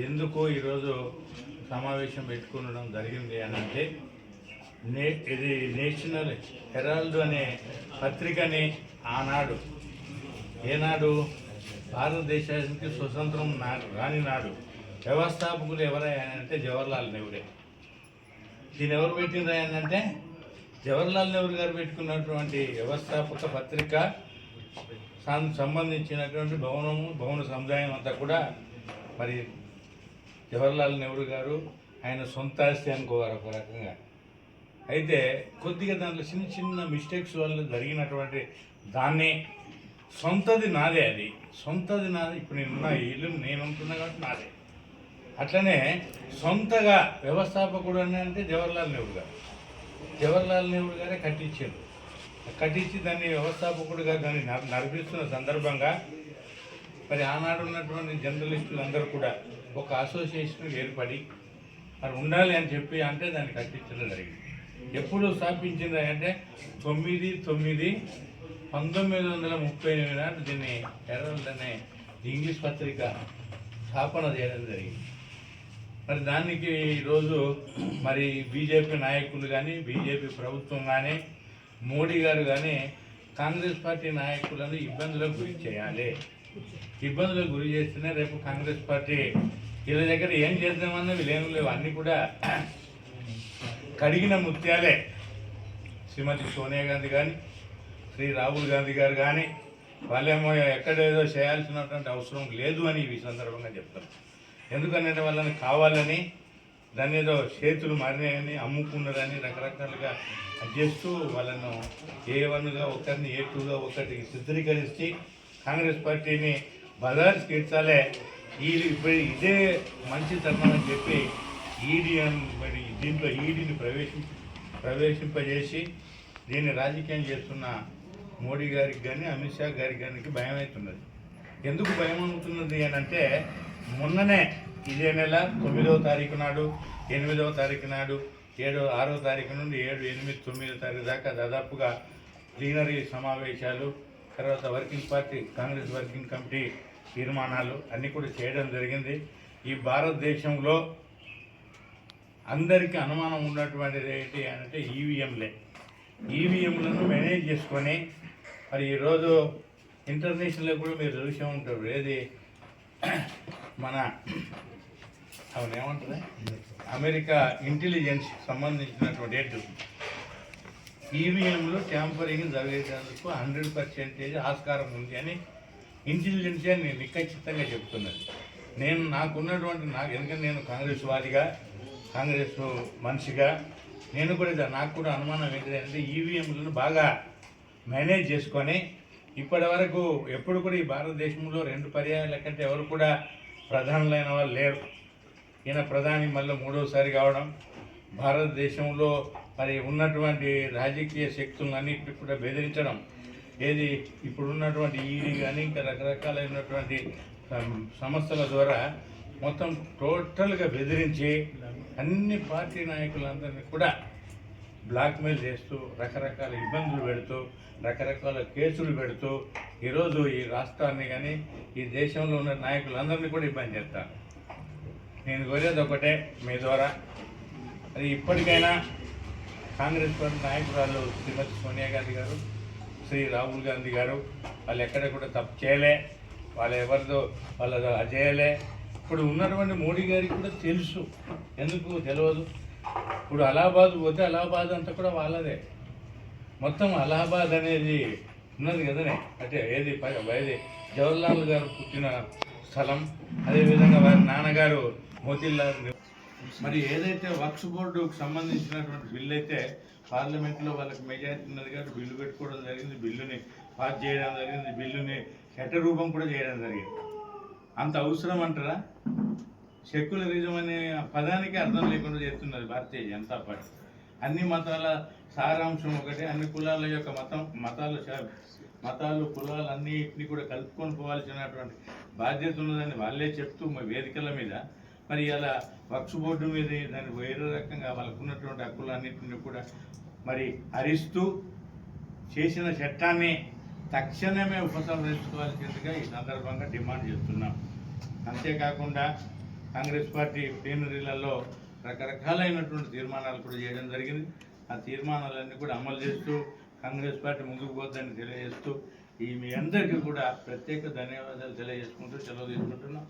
ఎందుకు ఈరోజు సమావేశం పెట్టుకునడం జరిగింది అని అంటే నే ఇది నేషనల్ హెరాల్డ్ అనే పత్రికని ఆనాడు ఏనాడు భారతదేశానికి స్వతంత్రం నా రాని నాడు వ్యవస్థాపకులు ఎవరయ్యానంటే జవహర్లాల్ నెహ్రూ దీని ఎవరు పెట్టిండ్రా అంటే జవహర్లాల్ నెహ్రూ గారు పెట్టుకున్నటువంటి వ్యవస్థాపక పత్రిక సంబంధించినటువంటి భవనము భవన సముదాయం అంతా కూడా మరి జవహర్లాల్ నెహ్రూ గారు ఆయన సొంత ఆస్తి అనుకోవారు ఒక రకంగా. అయితే కొద్దిగా దాంట్లో చిన్న చిన్న మిస్టేక్స్ వల్ల జరిగినటువంటి దాన్ని సొంతది నాదే అది. సొంతది నాది ఇప్పుడు నేనున్న ఈ ఇల్లు నేను ఉంటున్నా కాబట్టి నాదే. అట్లనే సొంతగా వ్యవస్థాపకుడు అని అంటే జవహర్లాల్ నెహ్రూ గారు. జవహర్లాల్ నెహ్రూ గారే కట్టించారు. కట్టించి దాన్ని వ్యవస్థాపకుడుగా దాన్ని నడిపిస్తున్న సందర్భంగా మరి ఆనాడు ఉన్నటువంటి జర్నలిస్టులు అందరూ కూడా ఒక అసోసియేషన్ ఏర్పడి మరి ఉండాలి అని చెప్పి అంటే దాన్ని కట్టించడం జరిగింది. ఎప్పుడు స్థాపించింది అంటే తొమ్మిది తొమ్మిది పంతొమ్మిది వందల ముప్పై ఎనిమిది నాటి దీన్ని హెరాల్డ్ అనే ఇంగ్లీష్ పత్రిక స్థాపన చేయడం జరిగింది. మరి దానికి ఈరోజు మరి బీజేపీ నాయకులు కానీ బీజేపీ ప్రభుత్వం కానీ మోడీ గారు కానీ కాంగ్రెస్ పార్టీ నాయకులను ఇబ్బందులకు గురి చేయాలి. ఇబ్బందులకు గురి చేస్తేనే రేపు కాంగ్రెస్ పార్టీ వీళ్ళ దగ్గర ఏం చేద్దామన్నా వీళ్ళు ఏం లేవు. అన్నీ కూడా కడిగిన ముత్యాలే. శ్రీమతి సోనియా గాంధీ కానీ శ్రీ రాహుల్ గాంధీ గారు కానీ వాళ్ళేమో ఎక్కడేదో చేయాల్సినటువంటి అవసరం లేదు అని ఈ సందర్భంగా చెప్తారు. ఎందుకంటే వాళ్ళని కావాలని దాని ఏదో చేతులు మారినాయని అమ్ముకున్నారని రకరకాలుగా చేస్తూ వాళ్ళను ఏ వన్గా ఒకరిని ఏ టూగా ఒకటి చిత్రీకరించి కాంగ్రెస్ పార్టీని బజార్ తీర్చాలే. ఈ ఇప్పుడు ఇదే మంచి తరుణం అని చెప్పి ఈడీ మరి దీంట్లో ఈడీని ప్రవేశి ప్రవేశింపజేసి దీన్ని రాజకీయం చేస్తున్న మోడీ గారికి కానీ అమిత్ షా గారికి కానీ భయం అవుతున్నది. ఎందుకు భయం అవుతున్నది అని అంటే మొన్ననే ఇదే నెల తొమ్మిదవ తారీఖు నాడు ఎనిమిదవ తారీఖు నాడు ఏడో ఆరో తారీఖు నుండి ఏడు ఎనిమిది తొమ్మిదో తారీఖు దాకా దాదాపుగా ప్లీనరీ సమావేశాలు తర్వాత working party Congress working committee తీర్మానాలు అన్నీ కూడా చేయడం జరిగింది. ఈ భారతదేశంలో అందరికీ అనుమానం ఉన్నటువంటిది ఏంటి అంటే ఈవీఎంలే. ఈవీఎంలను మేనేజ్ చేసుకొని మరి ఈరోజు ఇంటర్నేషనల్లో కూడా మీరు చూసే ఉంటారు. ఏది? మన అవును ఏమంటారు అమెరికా ఇంటెలిజెన్స్ సంబంధించినటువంటి డేట్ ఈవీఎంలు ట్యాంపరింగ్ జరిగేటందుకు హండ్రెడ్ పర్సెంటేజ్ ఆస్కారం ఉంది అని ఇంటెలిజెన్స్ అని నిఖచ్చితంగా చెప్తున్నది. నేను నాకున్నటువంటి నాకు ఎందుకంటే నేను కాంగ్రెస్ వాదిగా కాంగ్రెస్ మనిషిగా నేను కూడా ఇది- నాకు కూడా అనుమానం ఏంటంటే ఈవీఎంలను బాగా మేనేజ్ చేసుకొని ఇప్పటి వరకు ఎప్పుడు కూడా ఈ భారతదేశంలో రెండు పర్యాయాల కంటే ఎవరు కూడా ప్రధానులైన వాళ్ళు లేరు. ఈయన ప్రధాని మళ్ళీ మూడోసారి కావడం భారతదేశంలో మరి ఉన్నటువంటి రాజకీయ శక్తులన్నింటినీ కూడా బెదిరించడం ఏది ఇప్పుడున్నటువంటి ఈడీ కానీ ఇంకా రకరకాలైనటువంటి సంస్థల ద్వారా మొత్తం టోటల్గా బెదిరించి అన్ని పార్టీ నాయకులందరినీ కూడా బ్లాక్మెయిల్ చేస్తూ రకరకాల ఇబ్బందులు పెడుతూ రకరకాల కేసులు పెడుతూ ఈరోజు ఈ రాష్ట్రాన్ని కానీ ఈ దేశంలో ఉన్న నాయకులందరినీ కూడా ఇబ్బంది చేస్తాను నేను కోరేది ఒకటే మీ ద్వారా. అది ఇప్పటికైనా కాంగ్రెస్ పార్టీ నాయకురాలు శ్రీమతి సోనియా గాంధీ గారు శ్రీ రాహుల్ గాంధీ గారు వాళ్ళు ఎక్కడ కూడా తప్పు చేయలే వాళ్ళు ఎవరిదో వాళ్ళ చేయలే ఇప్పుడు ఉన్నటువంటి మోడీ గారికి కూడా తెలుసు. ఎందుకు తెలియదు ఇప్పుడు అలహాబాద్ పోతే అలహాబాద్ అంతా కూడా వాళ్ళదే. మొత్తం అలహాబాద్ అనేది ఉన్నది కదనే? అంటే ఏది ఏది జవహర్లాల్ గారు పుట్టిన స్థలం అదేవిధంగా వారి నాన్నగారు మోతీలాల్ మరి ఏదైతే వక్స్ బోర్డుకు సంబంధించినటువంటి బిల్లు అయితే పార్లమెంట్లో వాళ్ళకి మెజారిటీ ఉన్నది కాబట్టి బిల్లు పెట్టుకోవడం జరిగింది బిల్లుని పాస్ చేయడం జరిగింది బిల్లుని చట్టరూపం కూడా చేయడం జరిగింది. అంత అవసరం అంటారా? సెక్యులరిజం అనే పదానికి అర్థం లేకుండా చేస్తున్నది భారతీయ జనతా పార్టీ. అన్ని మతాల సారాంశం ఒకటే అన్ని కులాల యొక్క మతం మతాలు మతాలు కులాలు అన్నిటిని కూడా కలుపుకొని పోవాల్సినటువంటి బాధ్యత ఉన్నదని వాళ్ళే చెప్తూ మా వేదికల మీద మరి ఇలా వక్స్ బోర్డు మీద దాన్ని వేరే రకంగా వాళ్ళకు ఉన్నటువంటి హక్కులన్నింటినీ కూడా మరి హరిస్తూ చేసిన చట్టాన్ని తక్షణమే ఉపసంహరించుకోవాల్సిందిగా ఈ సందర్భంగా డిమాండ్ చేస్తున్నాం. అంతేకాకుండా కాంగ్రెస్ పార్టీ ప్లీనరీలలో రకరకాలైనటువంటి తీర్మానాలు కూడా చేయడం జరిగింది. ఆ తీర్మానాలన్నీ కూడా అమలు చేస్తూ కాంగ్రెస్ పార్టీ ముందుకు పోద్దని తెలియజేస్తూ ఈ మీ అందరికీ కూడా ప్రత్యేక ధన్యవాదాలు తెలియజేసుకుంటూ సెలవు తీసుకుంటున్నాం.